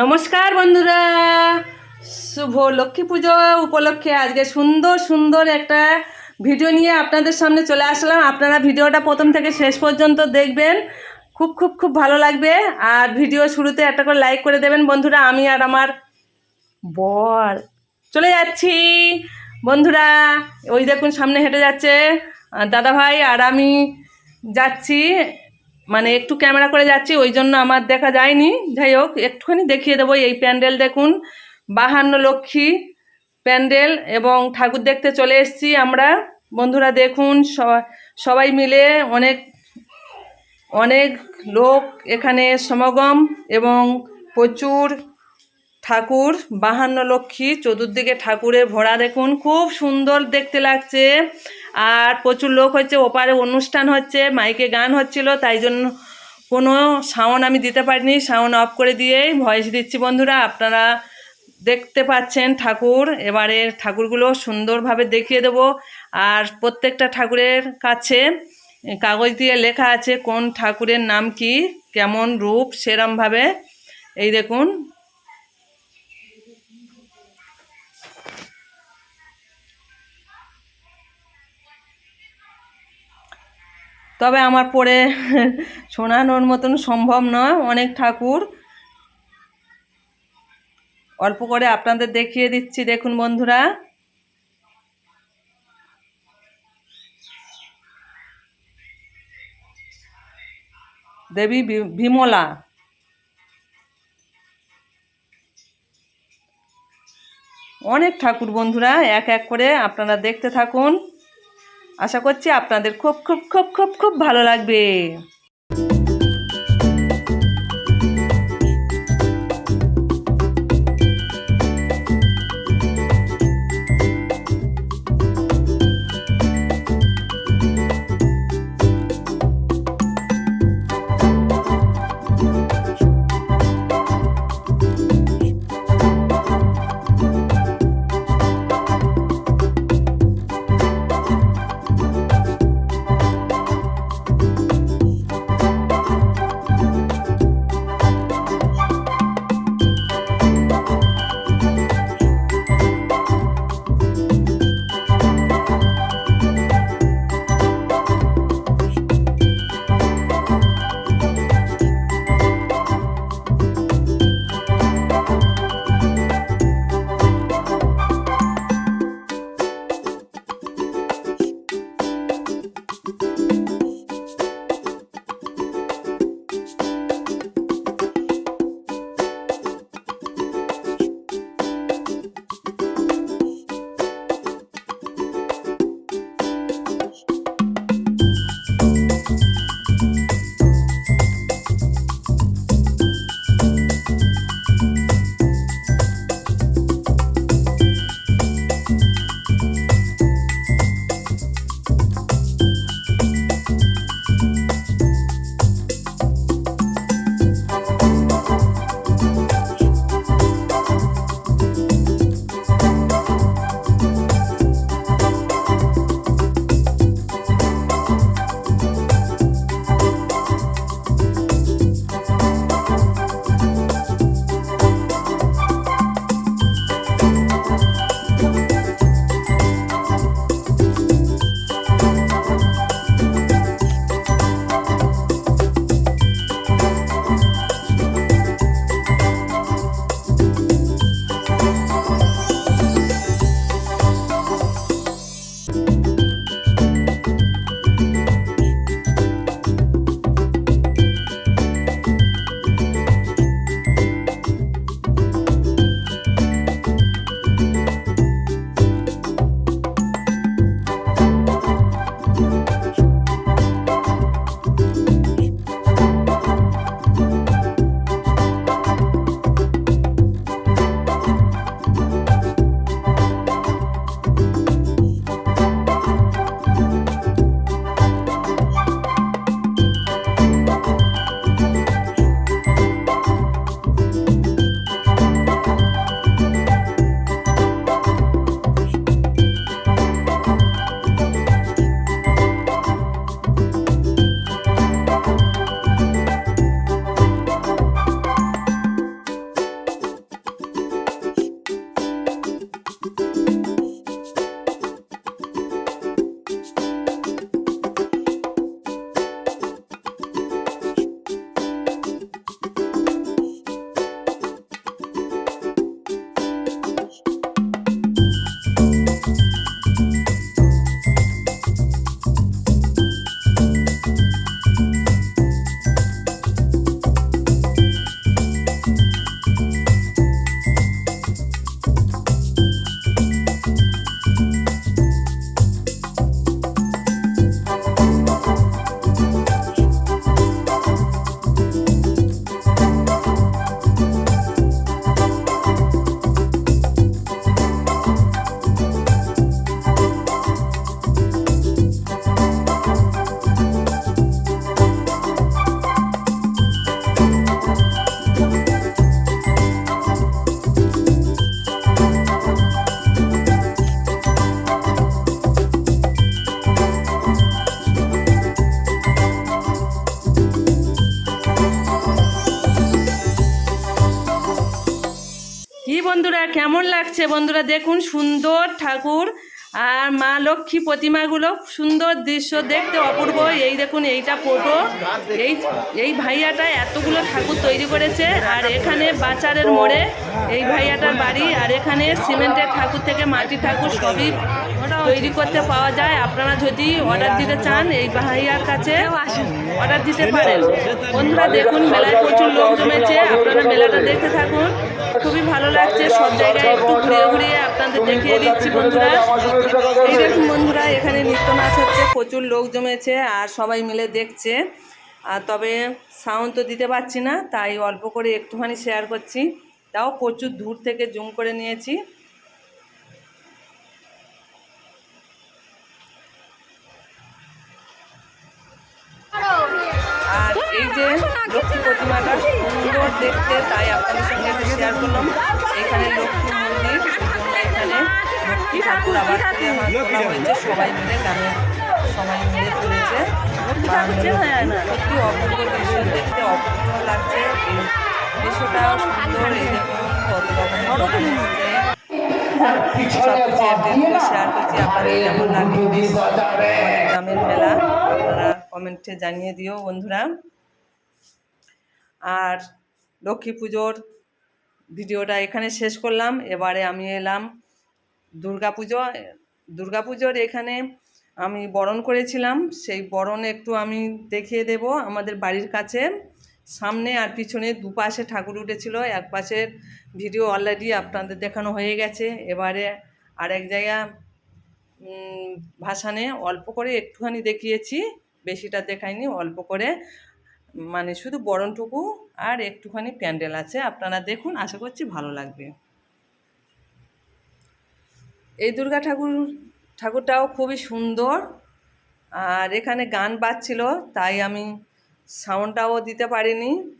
নমস্কার বন্ধুরা। শুভ লক্ষ্মী পুজো উপলক্ষে আজকে সুন্দর সুন্দর একটা ভিডিও নিয়ে আপনাদের সামনে চলে আসলাম। আপনারা ভিডিওটা প্রথম থেকে শেষ পর্যন্ত দেখবেন। খুব খুব খুব ভালো লাগবে। আর ভিডিও শুরুতে একটা করে লাইক করে দেবেন বন্ধুরা, আমি আর আমার বর। চলে যাচ্ছি। বন্ধুরা, ওই দেখুন সামনে হেঁটে যাচ্ছে দাদা ভাই আর আমি যাচ্ছি। মানে একটু ক্যামেরা করে যাচ্ছি, ওই জন্য আমার দেখা যায়নি। যাই হোক, একটুখানি দেখিয়ে দেবো এই প্যান্ডেল দেখুন। বাহান্ন লক্ষ্মী প্যান্ডেল এবং ঠাকুর দেখতে চলে এসছি আমরা। বন্ধুরা দেখুন সবাই মিলে অনেক অনেক লোক এখানে সমাগম এবং প্রচুর ঠাকুর, বাহান্ন লক্ষ্মী, চতুর্দিকে ঠাকুরের ভরা দেখুন, খুব সুন্দর দেখতে লাগছে। আর প্রচুর লোক হচ্ছে, ওপারে অনুষ্ঠান হচ্ছে, মাইকে গান হচ্ছিল, তাই জন্য কোনো সাউন্ড আমি দিতে পারিনি, সাউন্ড অফ করে দিয়েই ভয়েস দিচ্ছি বন্ধুরা, আপনারা দেখতে পাচ্ছেন ঠাকুর, এবারে ঠাকুরগুলো সুন্দরভাবে দেখিয়ে দেব। আর প্রত্যেকটা ঠাকুরের কাছে কাগজ দিয়ে লেখা আছে, কোন ঠাকুরের নাম কি, কেমন রূপ, সেরমভাবে। এই দেখুন তবে আমার পড়ে শোনানোর মতন সম্ভব নয়। অনেক ঠাকুর। অল্প করে আপনাদের দেখিয়ে দিচ্ছি, দেখুন বন্ধুরা। দেবী বিমলা অনেক ঠাকুর বন্ধুরা, এক এক করে আপনারা দেখতে থাকুন। আশা করছি আপনাদের খুব খুব খুব খুব খুব ভালো লাগবে। কি কেমন লাগছে? বন্ধুরা, দেখুন, সুন্দর ঠাকুর আর মা লক্ষ্মী প্রতিমাগুলো, সুন্দর দৃশ্য দেখতে অপূর্ব। এই দেখুন, এইটা ফটো। এই এই ভাইয়াটা এতগুলো ঠাকুর তৈরি করেছে আর এখানে বাচারের মোড়ে এই ভাইয়াটার বাড়ি আর এখানে সিমেন্টের ঠাকুর থেকে মাটির ঠাকুর সবই তৈরি করতে পাওয়া যায়। আপনারা যদি অর্ডার দিতে চান এই ভাইয়ার কাছে অর্ডার দিতে পারেন। বন্ধুরা, দেখুন, মেলায় প্রচুর লোক জমেছে। আপনারা মেলাটা দেখতে থাকুন। খুবই ভালো লাগছে। সব জায়গায় একটু ঘুরিয়ে ঘুরিয়ে আপনাদের দেখিয়ে দিচ্ছি বন্ধুরা। এই দেখুন বন্ধুরা এখানে নৃত্য নাচ হচ্ছে প্রচুর লোক জমেছে আর সবাই মিলে দেখছে। আর তবে সাউন্ড তো দিতে পারছি না তাই অল্প করে একটুখানি শেয়ার করছি। তাও প্রচুর দূর থেকে জুম করে নিয়েছি। আর এই যে লক্ষ্মী প্রতিমাটা সুন্দর দেখতে তাই আপনাদের সঙ্গে একটু শেয়ার করলাম। এখানে লক্ষ্মী মন্দির এখানে লক্ষ্মী ঠাকুর আবার হয়েছে। সবাই মিলে গ্রামের সবাই মিলে তুলেছে। সত্যি অপূর্ব দৃশ্য দেখতে অপূর্ব লাগছে। দৃশ্যটাও সুন্দর এই দেখুন কত রকমের সব কিছু শেয়ার করছি। আপনাদের কেমন লাগে গ্রামের মেলা আপনারা কমেন্টে জানিয়ে দিও বন্ধুরা। আর লক্ষ্মী পুজোর ভিডিওটা এখানে শেষ করলাম। এবারে আমি এলাম দুর্গা পুজো। দুর্গা পুজোর এখানে আমি বরণ করেছিলাম। সেই বরণ একটু আমি দেখিয়ে দেব আমাদের বাড়ির কাছে। সামনে আর পিছনে দুপাশে ঠাকুর উঠেছিল। এক পাশের ভিডিও অলরেডি আপনাদের দেখানো হয়ে গেছে। এবারে আরেক জায়গা ভাসানে অল্প করে একটুখানি দেখিয়েছি। বেশিটা দেখাইনি, অল্প করে। মানে শুধু বরণটুকু আর একটুখানি প্যান্ডেল আছে। আপনারা দেখুন, আশা করছি ভালো লাগবে। এই দুর্গা ঠাকুর, ঠাকুরটাও খুবই সুন্দর। আর এখানে গান বাজছিল, তাই আমি সাউন্ডটাও দিতে পারিনি।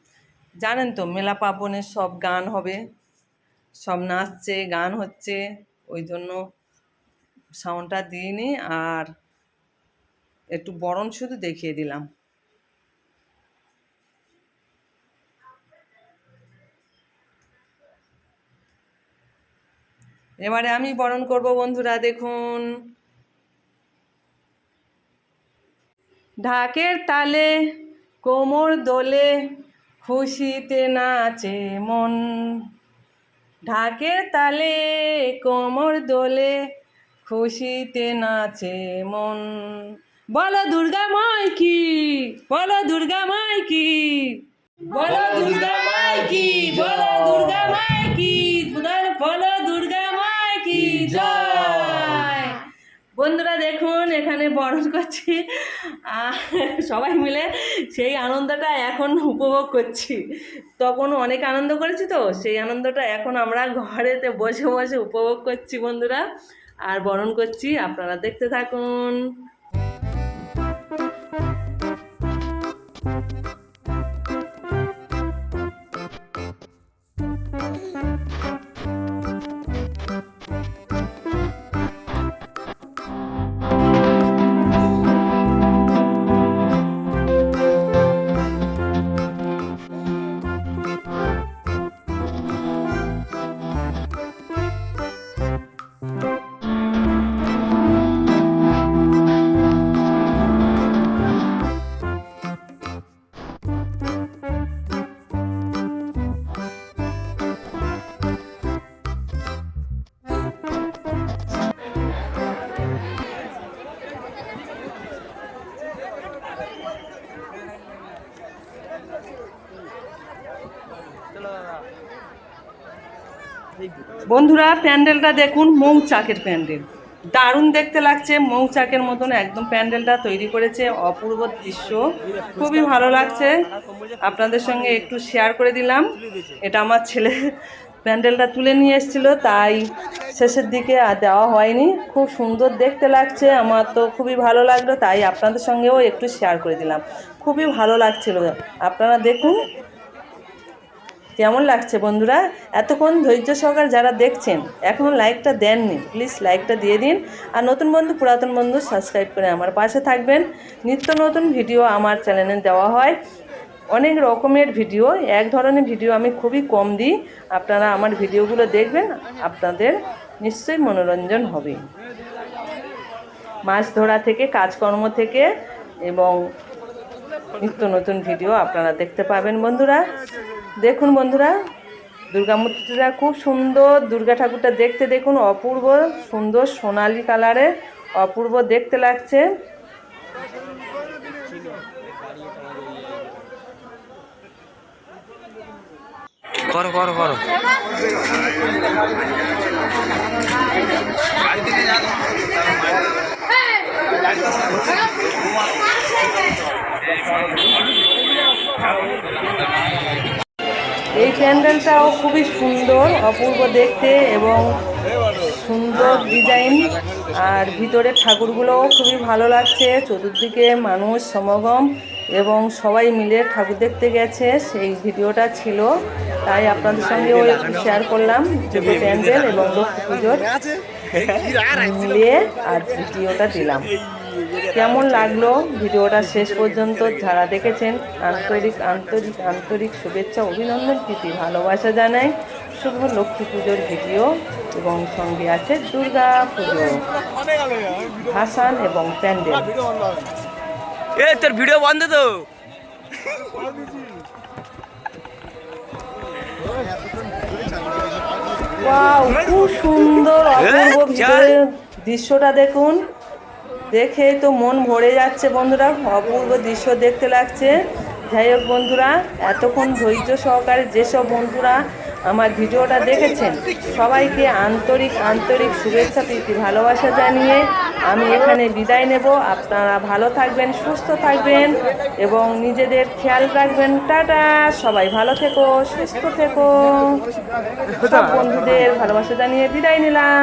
জানেন তো, মেলা পার্বণের সব গান হবে। সব নাচছে, গান হচ্ছে, ওই জন্য সাউন্ডটা দিইনি। আর একটু বরণ শুধু দেখিয়ে দিলাম। এবারে আমি বরণ করব, বন্ধুরা, দেখুন। ঢাকের তালে, কোমর দোলে, খুশিতে নাচে মন। ঢাকের তালে, কোমর দোলে, খুশিতে নাচে মন। বলো, দুর্গা মাই কি? বলো, দুর্গা মাই কি? বলো, দুর্গা মাই কি? বলো, দুর্গা মাই কি? বলো। বন্ধুরা দেখুন, এখানে বরণ করছি। সবাই মিলে সেই আনন্দটা এখন উপভোগ করছি। তখন অনেক আনন্দ করেছি তো, সেই আনন্দটা এখন আমরা ঘরেতে বসে বসে উপভোগ করছি বন্ধুরা। আর বরণ করছি, আপনারা দেখতে থাকুন। বন্ধুরা, প্যান্ডেলটা দেখুন, মৌচাকের প্যান্ডেল। দারুণ দেখতে লাগছে, মৌচাকের মতন একদম প্যান্ডেলটা তৈরি করেছে, অপূর্ব দৃশ্য। খুবই ভালো লাগছে। আপনাদের সঙ্গে একটু শেয়ার করে দিলাম। এটা আমার ছেলে প্যান্ডেলটা তুলে নিয়ে এসেছিল, তাই শেষের দিকে আর দেওয়া হয়নি। খুব সুন্দর দেখতে লাগছে, আমার তো খুবই ভালো লাগল, তাই আপনাদের সঙ্গেও একটু শেয়ার করে দিলাম। খুবই ভালো লাগছিল। আপনারা দেখুন কেমন লাগছে বন্ধুরা? এতক্ষণ ধৈর্য সহকার যারা দেখছেন, এখন লাইকটা দেননি প্লিজ লাইকটা দিয়ে দিন। আর নতুন বন্ধু, পুরাতন বন্ধু সাবস্ক্রাইব করে আমার পাশে থাকবেন। নিত্য নতুন ভিডিও আমার চ্যানেলে দেওয়া হয়। অনেক রকমের ভিডিও এক ধরনের ভিডিও আমি খুবই কম দিই। আপনারা আমার ভিডিওগুলো দেখবেন, আপনাদের নিশ্চয়ই মনোরঞ্জন হবে। মাছ ধরা থেকে, কাজকর্ম থেকে এবং নিত্য নতুন ভিডিও আপনারা দেখতে পাবেন বন্ধুরা। দেখুন বন্ধুরা, দুর্গা মূর্তিটা খুব সুন্দর। দুর্গা ঠাকুরটা দেখতে দেখুন, অপূর্ব সুন্দর সোনালি কালারের, অপূর্ব দেখতে লাগছে। এই প্যান্ডেলটাও খুবই সুন্দর অপূর্ব দেখতে এবং সুন্দর ডিজাইন আর ভিতরে ঠাকুরগুলোও খুবই ভালো লাগছে চতুর্দিকে মানুষ সমাগম এবং সবাই মিলে ঠাকুর দেখতে গেছে সেই ভিডিওটা ছিল। তাই আপনাদের সঙ্গেও একটু শেয়ার করলাম দুটো প্যান্ডেল এবং লক্ষ্মী পুজোর। মিলিয়ে আজ ভিডিওটা দিলাম। কেমন লাগল ভিডিওটা শেষ পর্যন্ত যারা দেখেছেন আন্তরিক আন্তরিক আন্তরিক শুভেচ্ছা অভিনন্দন প্রীতি ভালোবাসা জানাই। শুভ লক্ষ্মী পুজোর ভিডিও এবং সঙ্গে আছে দুর্গা পুজো হাসান এবং প্যান্ডেল। এ তোর ভিডিও বন্ধ তো। ওয়াও খুব সুন্দর অপূর্ব দৃশ্যটা দেখুন। দেখে তো মন ভরে যাচ্ছে বন্ধুরা, অপূর্ব দৃশ্য দেখতে লাগছে। যাই হোক বন্ধুরা, এতক্ষণ ধৈর্য সহকারে যেসব বন্ধুরা আমার ভিডিওটা দেখেছেন, সবাইকে আন্তরিক আন্তরিক শুভেচ্ছা, প্রীতি, ভালোবাসা জানিয়ে আমি এখানে বিদায় নেব। আপনারা ভালো থাকবেন, সুস্থ থাকবেন এবং নিজেদের খেয়াল রাখবেন। টাটা! সবাই ভালো থেকো, সুস্থ থেকো। সব বন্ধুদের ভালোবাসা জানিয়ে বিদায় নিলাম।